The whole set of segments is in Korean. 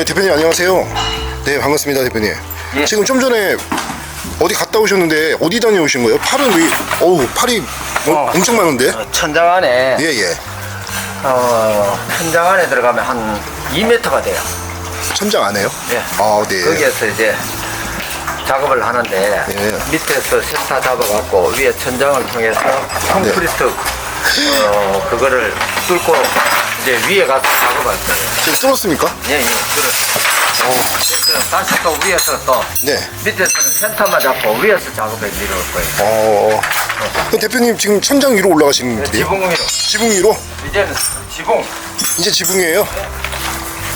네, 대표님 안녕하세요. 네, 반갑습니다, 대표님. 예. 지금 좀 전에 어디 갔다 오셨는데 어디 다녀오신 거예요? 팔은 왜? 어우, 팔이 어, 어. 엄청 많은데? 어, 천장 안에 예, 예. 어, 천장 안에 들어가면 한 2m가 돼요. 천장 안 해요? 예. 아, 네. 거기에서 이제 작업을 하는데 예. 밑에서 센터 잡아갖고 위에 천장을 통해서 콘크리트 어, 그거를 뚫고 이제 위에 가서 작업할 거예요. 지금 뚫었습니까? 예, 예. 그래. 그래서 다시 또 위에서 또 네. 밑에서는 센터만 잡고 위에서 작업에 이루어질 거예요. 어. 그럼 대표님 지금 천장 위로 올라가시는 길이에요? 지붕 위로. 지붕 위로? 이제는 지붕 이제 지붕이에요?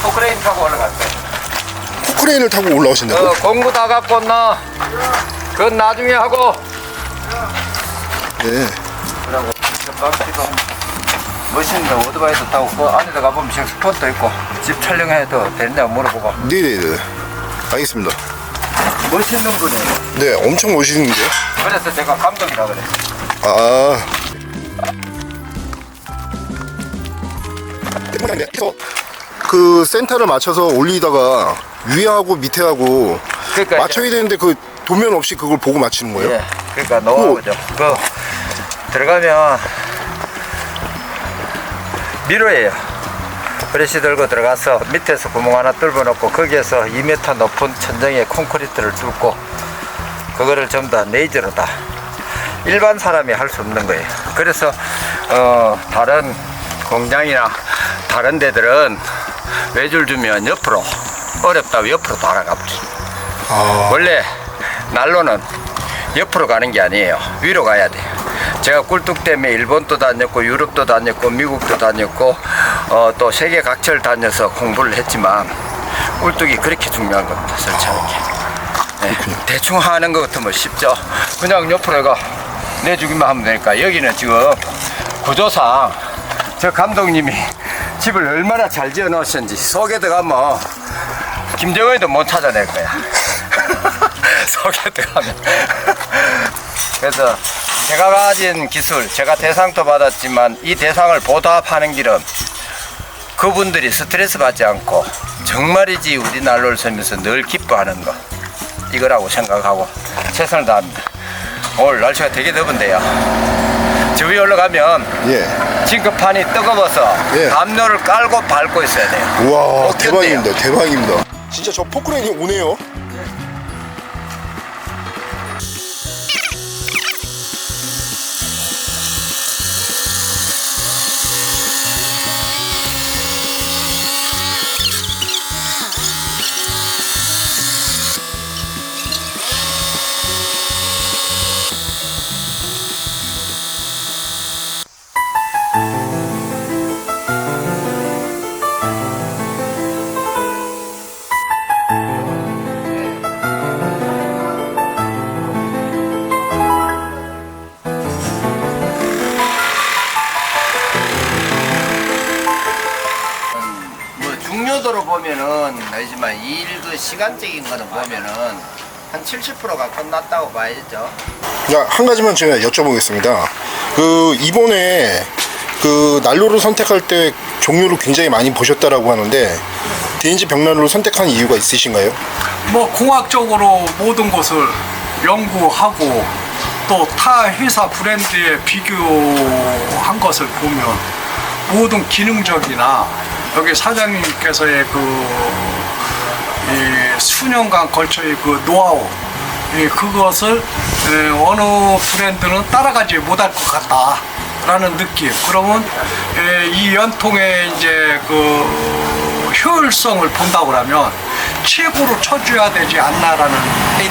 포크레인 타고 올라갈 거예요. 포크레인을 타고 올라오신다고? 어, 공부 다 갖고 온나? 그건 나중에 하고. 네. 그러고 깜찍한 멋있는 오토바이도 타고 그 안에 가보면 섹스폰도 있고 집 촬영해도 되느냐고 물어보고 네네네. 알겠습니다. 멋있는 분이에요. 네, 엄청 멋있는데요? 그래서 제가 감독이라 그래. 아. 그 센터를 맞춰서 올리다가 위하고 밑에하고 그러니까 맞춰야 되는데 그 도면 없이 그걸 보고 맞추는 거예요? 예, 그러니까 노하우죠. 그 들어가면 미로예요. 브러시 들고 들어가서 밑에서 구멍 하나 뚫어 놓고 거기에서 2m 높은 천정에 콘크리트를 뚫고 그거를 전부 다 레이저로 다 일반 사람이 할 수 없는 거예요. 그래서 어, 다른 공장이나 다른 데들은 외줄 주면 옆으로 어렵다고 옆으로 버려. 아, 원래 난로는 옆으로 가는 게 아니에요. 위로 가야 돼요. 제가 꿀뚝 때문에 일본도 다녔고 유럽도 다녔고 미국도 다녔고 어, 또 세계 각지를 다녀서 공부를 했지만 꿀뚝이 그렇게 중요한 겁니다. 설치하는 게. 네, 대충 하는 것 같으면 쉽죠. 그냥 옆으로 가 내주기만 하면 되니까 여기는 지금 구조상 저 감독님이 집을 얼마나 잘 지어 놓으셨는지 속에 들어가면 김정은이도 못 찾아낼 거야. 속에 들어가면. 그래서 제가 가진 기술, 제가 대상도 받았지만 이 대상을 보답하는 길은 그분들이 스트레스 받지 않고 정말이지 우리 난로를 쓰면서 늘 기뻐하는 것 이거라고 생각하고 최선을 다합니다. 오늘 날씨가 되게 더운데요. 저 위에 올라가면 예. 징크판이 뜨거워서 예. 담요를 깔고 밟고 있어야 돼요. 우와? 대박입니다. 대박입니다. 진짜 저 포크레인이 오네요. 시간적인 거는 보면은 한 70%가 끝났다고 봐야죠. 야, 한 가지만 제가 여쭤보겠습니다. 그 이번에 그 난로를 선택할 때 종류를 굉장히 많이 보셨다라고 하는데 대인지 벽난로를 선택한 이유가 있으신가요? 뭐 공학적으로 모든 것을 연구하고 또 타 회사 브랜드에 비교한 것을 보면 모든 기능적이나 여기 사장님께서의 그이 수년간 걸쳐의 그 노하우 이 그것을 에, 어느 브랜드는 따라가지 못할 것 같다 라는 느낌. 그러면 에, 이 연통의 이제 그 효율성을 본다고 하면 최고로 쳐줘야 되지 않나라는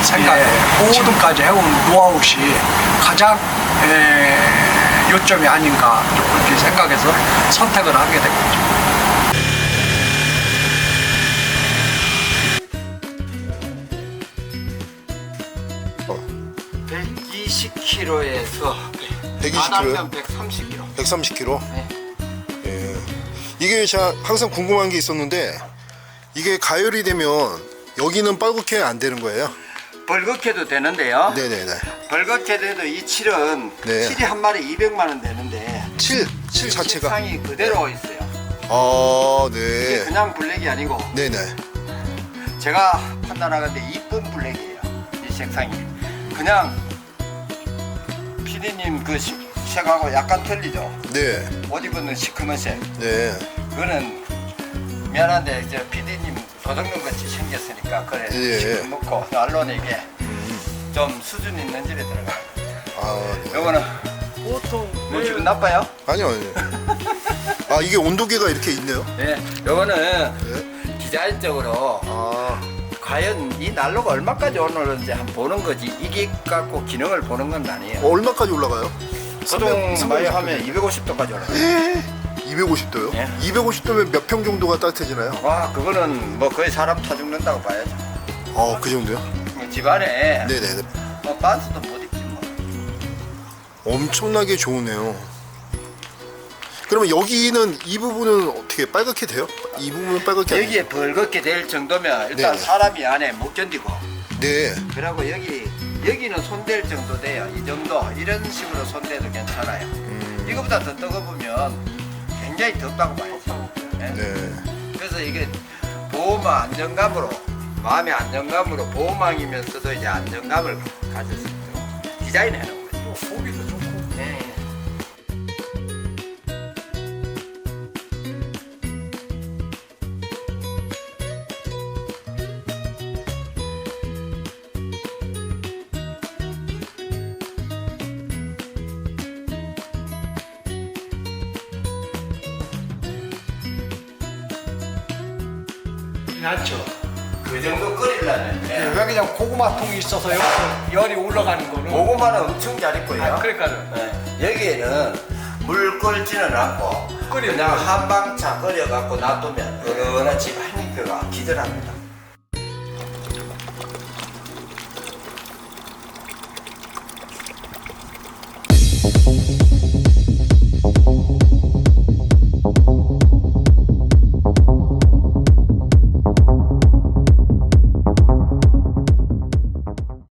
생각에 모든까지 해온 노하우시 가장 에, 요점이 아닌가 그렇게 생각해서 선택을 하게 된 거죠. 120kg에서 120kg? 130kg. 130kg? 네. 예. 이게 제가 항상 궁금한 게 있었는데 이게 가열이 되면 여기는 빨갛게 안 되는 거예요? 벌겋게도 되는데요. 네네네. 벌겋게 돼도 이 칠은 네. 칠이 한 마리 200만 원 되는데 7, 7 자체가. 상이 그대로 있어요. 아, 이게 네. 그냥 블랙이 아니고 네네. 제가 판단하건데 이쁜 블랙이에요. 이 색상이 그냥 피디님 그 시- 색하고 약간 틀리죠. 네, 옷 입은 시커먼 색. 네, 그거는 미안한데 이제 피디님 도둑놈 같이 생겼으니까 그래 예. 지금 먹고 언론에게 좀 수준 있는 집에 들어가. 아, 네. 요거는 보통 뭐 기분 나빠요? 아니요, 아니요. 아, 이게 온도계가 이렇게 있네요. 네. 요거는 네. 디자인적으로 아, 과연 이 난로가 얼마까지 오르는지 한번 보는 거지 이게 갖고 기능을 보는 건 아니에요. 어, 얼마까지 올라가요? 보통 300, 많이 하면 250도까지 올라가요. 250도요? 예. 250도면 몇 평 정도가 따뜻해지나요? 와 그거는 뭐 거의 사람 타 죽는다고 봐야죠. 어, 그 정도요? 뭐 집안에 네네. 뭐 반스도 못 입지 뭐. 엄청나게 좋으네요. 그러면 여기는 이 부분은 어떻게 빨갛게 돼요? 이 부분은 빨갛게 안 여기에 벌겋게 될 정도면 일단 네네. 사람이 안에 못 견디고 네. 그리고 여기 여기는 손댈 정도 돼요. 이 정도 이런 식으로 손대도 괜찮아요. 음. 이거보다 더 뜨거우면 굉장히 덥다고 봐야죠. 예? 네. 그래서 이게 보호망 안정감으로 마음의 안정감으로 보호망이면서도 이제 안정감을 가질 수 있도록 디자인해 놓은 거죠. 낫죠. 그 정도 끓이려면 예. 왜 그냥 고구마 통이 있어서 여기 열이 올라가는 거는 고구마는 엄청 잘 익고요. 아, 그러니까요. 네. 여기에는 물 끓지는 않고 끓이면 그냥 한방차 끓여갖고 놔두면 어른한 집안이 그가 기절합니다.